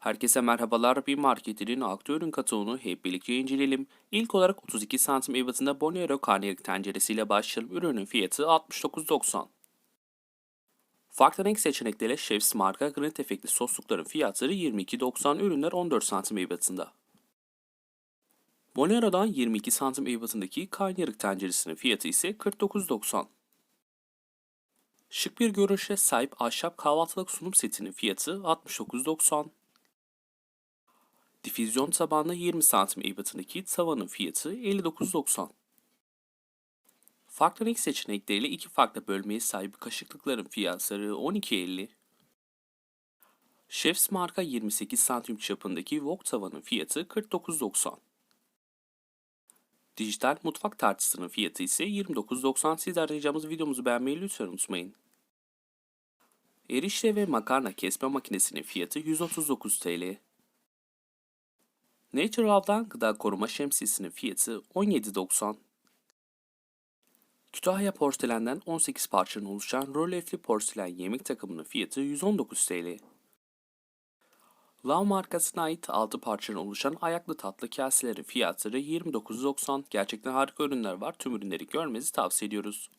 Herkese merhabalar. Bir marketinin aktörün kataloğunu hep birlikte inceleyelim. İlk olarak 32 santim ebatında Bonero karnıyarık tenceresiyle başlayalım. Ürünün fiyatı 69.90. Farklı renk seçenekleriyle Chef's marka granit efektli soslukların fiyatları 22.90. Ürünler 14 santim ebatında. Bonero'dan 22 santim ebatındaki karnıyarık tenceresinin fiyatı ise 49.90. Şık bir görünüşe sahip ahşap kahvaltılık sunum setinin fiyatı 69.90. Difüzyon tabanlı 20 santim ebatındaki tavanın fiyatı 59.90. Farklı renk seçenekleriyle iki farklı bölmeye sahip kaşıklıkların fiyatları 12.50. Chef's marka 28 santim çapındaki wok tavanın fiyatı 49.90. Dijital mutfak tartısının fiyatı ise 29.90. Siz arayacağımız videomuzu beğenmeyi lütfen unutmayın. Erişte ve makarna kesme makinesinin fiyatı 139 TL. Natural'dan gıda koruma şemsiyesinin fiyatı 17.90. Kütahya porselenden 18 parçanın oluşan rolefli porselen yemek takımının fiyatı 119 TL. Lav markasına ait 6 parçanın oluşan ayaklı tatlı kaselerin fiyatları 29.90. Gerçekten harika ürünler var. Tüm ürünleri görmenizi tavsiye ediyoruz.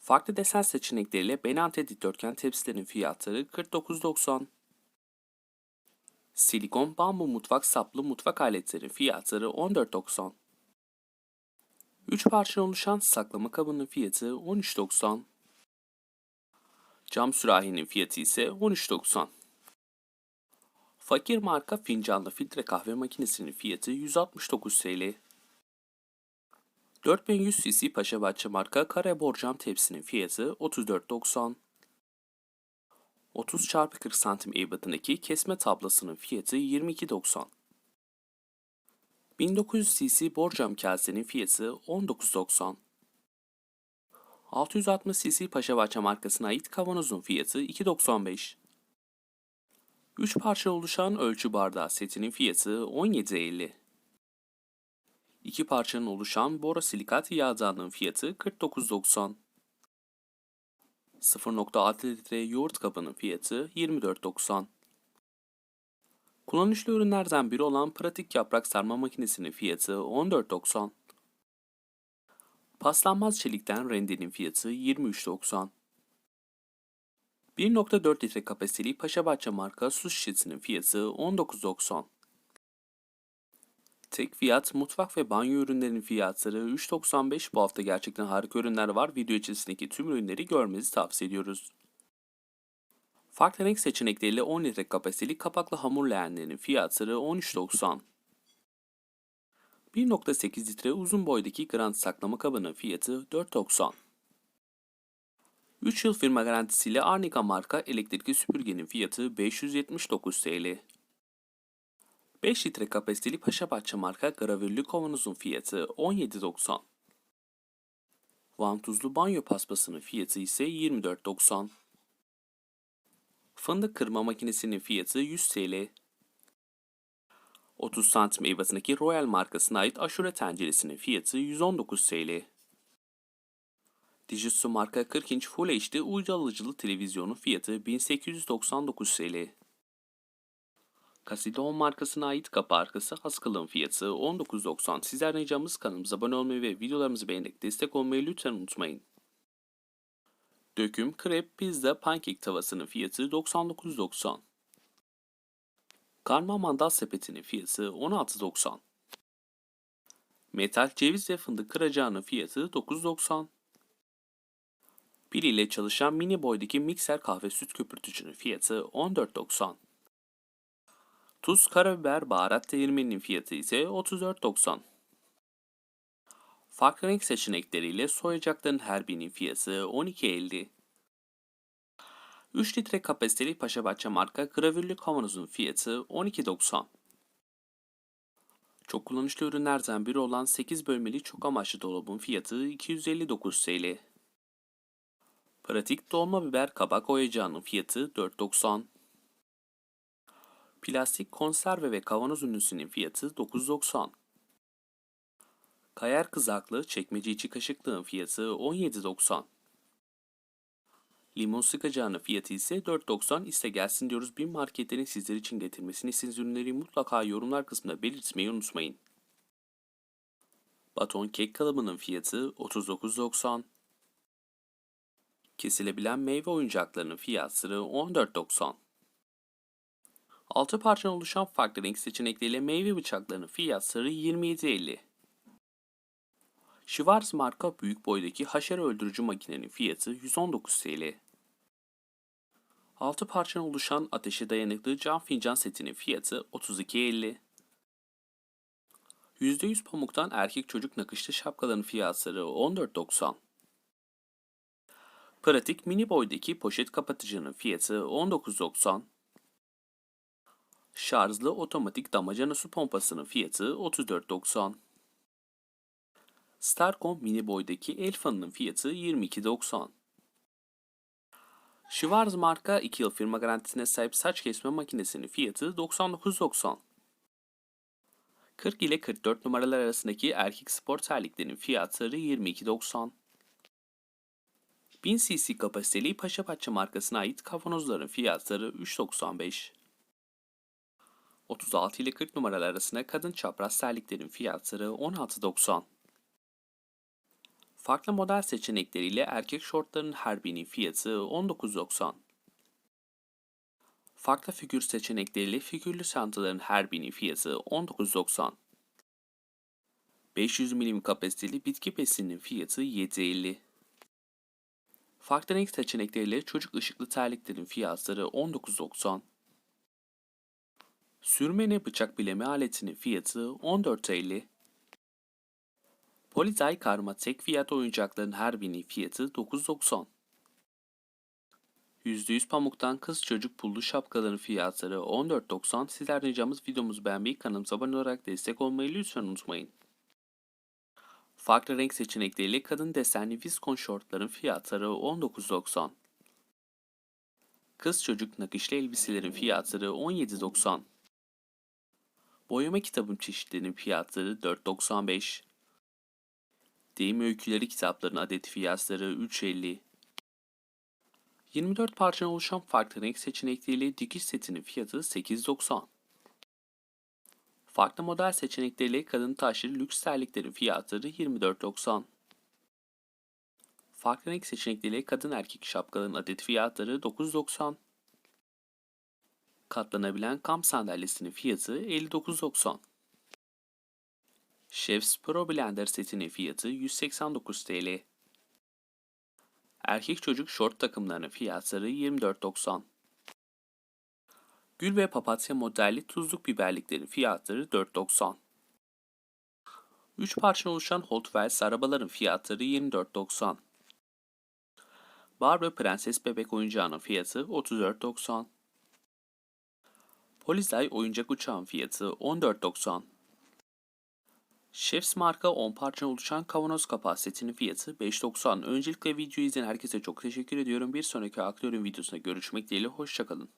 Farklı desen seçenekleriyle Benante dikdörtgen tepsilerin fiyatları 49.90. Silikon bambu mutfak saplı mutfak aletleri fiyatları 14.90. 3 parça oluşan saklama kabının fiyatı 13.90. Cam sürahinin fiyatı ise 13.90. Fakir marka fincanlı filtre kahve makinesinin fiyatı 169 TL. 4100 cc Paşabahçe marka kare borcam tepsinin fiyatı 34.90. 30 x 40 santim ebatındaki kesme tablasının fiyatı 22.90. 1900 cc borcam kasenin fiyatı 19.90. 660 cc Paşabahçe markasına ait kavanozun fiyatı 2.95. 3 parça oluşan ölçü bardağı setinin fiyatı 17.50. 2 parçanın oluşan borosilikat yağdanlığın fiyatı 49.90. 0.6 litre yoğurt kabının fiyatı 24.90. Kullanışlı ürünlerden biri olan pratik yaprak sarma makinesinin fiyatı 14.90. Paslanmaz çelikten rendenin fiyatı 23.90. 1.4 litre kapasiteli Paşabahçe marka su şişesinin fiyatı 19.90. Tek fiyat mutfak ve banyo ürünlerinin fiyatları 3.95 bu hafta gerçekten harika ürünler var. Video içerisindeki tüm ürünleri görmenizi tavsiye ediyoruz. Farklı renk seçenekleriyle 10 litre kapasiteli kapaklı hamur leğenlerinin fiyatları 13.90. 1.8 litre uzun boydaki Grand saklama kabının fiyatı 4.90. 3 yıl firma garantisiyle Arnica marka elektrikli süpürgenin fiyatı 579 TL. 5 litre kapasiteli Paşabahçe marka gravürlü kavanozun fiyatı 17.90. Vantuzlu banyo paspasının fiyatı ise 24.90. Fındık kırma makinesinin fiyatı 100 TL. 30 santim ebatındaki Royal markasına ait aşure tenceresinin fiyatı 119 TL. Dijitsu marka 40 inç Full HD uydu alıcılı televizyonun fiyatı 1899 TL. Casidon markasına ait kapı arkası askılığın fiyatı 19.90. Sizler ricamız kanalımıza abone olmayı ve videolarımızı beğenerek destek olmayı lütfen unutmayın. Döküm, krep, pizza, pankek tavasının fiyatı 99.90. Karma mandal sepetinin fiyatı 16.90. Metal ceviz ve fındık kıracağının fiyatı 9.90. Pil ile çalışan mini boydaki mikser kahve süt köpürtücünün fiyatı 14.90. Tuz, karabiber, baharat değirmeninin fiyatı ise 34.90. Farklı renk seçenekleriyle soyacakların her birinin fiyatı 12.50. 3 litre kapasiteli Paşabahçe marka gravürlü kavanozun fiyatı 12.90. Çok kullanışlı ürünlerden biri olan 8 bölmeli çok amaçlı dolabın fiyatı 259 TL. Pratik dolma biber kabak oyacağının fiyatı 4.90. Plastik konserve ve kavanoz ünlüsünün fiyatı 9.90. Kayar kızaklı çekmece içi kaşıklığın fiyatı 17.90. Limon sıkacağının fiyatı ise 4.90 iste gelsin diyoruz. Bir marketlerin sizler için getirmesini istediğiniz ürünleri mutlaka yorumlar kısmında belirtmeyi unutmayın. Baton kek kalıbının fiyatı 39.90. Kesilebilen meyve oyuncaklarının fiyatları 14.90. 6 parçadan oluşan farklı renk seçenekleriyle meyve bıçaklarının fiyatları 27.50. Schwarz marka büyük boydaki haşere öldürücü makinenin fiyatı 119 TL. 6 parçadan oluşan ateşe dayanıklı cam fincan setinin fiyatı 32.50. %100 pamuktan erkek çocuk nakışlı şapkaların fiyatları 14.90. Pratik mini boydaki poşet kapatıcının fiyatı 19.90. Şarjlı otomatik damacana su pompasının fiyatı 34.90. Starcom mini boydaki el fanının fiyatı 22.90. Schwarz marka 2 yıl firma garantisine sahip saç kesme makinesinin fiyatı 99.90. 40 ile 44 numaralar arasındaki erkek spor terliklerinin fiyatları 22.90. 1000 cc kapasiteli Paşa markasına ait kavanozların fiyatları 3.95. 36 ile 40 numaralar arasında kadın çapraz terliklerin fiyatları 16.90. Farklı model seçenekleriyle erkek şortların her birinin fiyatı 19.90. Farklı figür seçenekleriyle figürlü çantaların her birinin fiyatı 19.90. 500 milim kapasiteli bitki besinin fiyatı 7.50. Farklı renk seçenekleriyle çocuk ışıklı terliklerin fiyatları 19.90. Sürmene bıçak bileme aletinin fiyatı 14.50. Polizay karma tek fiyat oyuncakların her birinin fiyatı 9.90. %100 pamuktan kız çocuk pullu şapkaların fiyatları 14.90. Sizler ricamız videomuzu beğenmeyi, kanalımıza abone olarak destek olmayı lütfen unutmayın. Farklı renk seçenekleriyle kadın desenli viskon şortların fiyatları 19.90. Kız çocuk nakışlı elbiselerin fiyatları 17.90. Boyama kitabım çeşitlerinin fiyatları 4.95. Deyim öyküleri kitapların adet fiyatları 3.50. 24 parçadan oluşan farklı renk seçenekleriyle dikiş setinin fiyatı 8.90. Farklı model seçenekleriyle kadın taşlı lüks terliklerin fiyatları 24.90. Farklı renk seçenekleriyle kadın erkek şapkaların adet fiyatları 9.90. Katlanabilen kamp sandalyesinin fiyatı 59.90. Chef's Pro Blender setinin fiyatı 189 TL. Erkek çocuk şort takımlarının fiyatları 24.90. Gül ve papatya modelli tuzluk biberliklerin fiyatları 4.90. 3 parça oluşan Hot Wheels arabaların fiyatları 24.90. Barbie Prenses bebek oyuncağının fiyatı 34.90. Polizay oyuncak uçağın fiyatı 14.90. Chef's marka 10 parça oluşan kavanoz kapağı setinin fiyatı 5.90. Öncelikle videoyu izleyen herkese çok teşekkür ediyorum. Bir sonraki aktörün videosunda görüşmek dileğiyle hoşçakalın.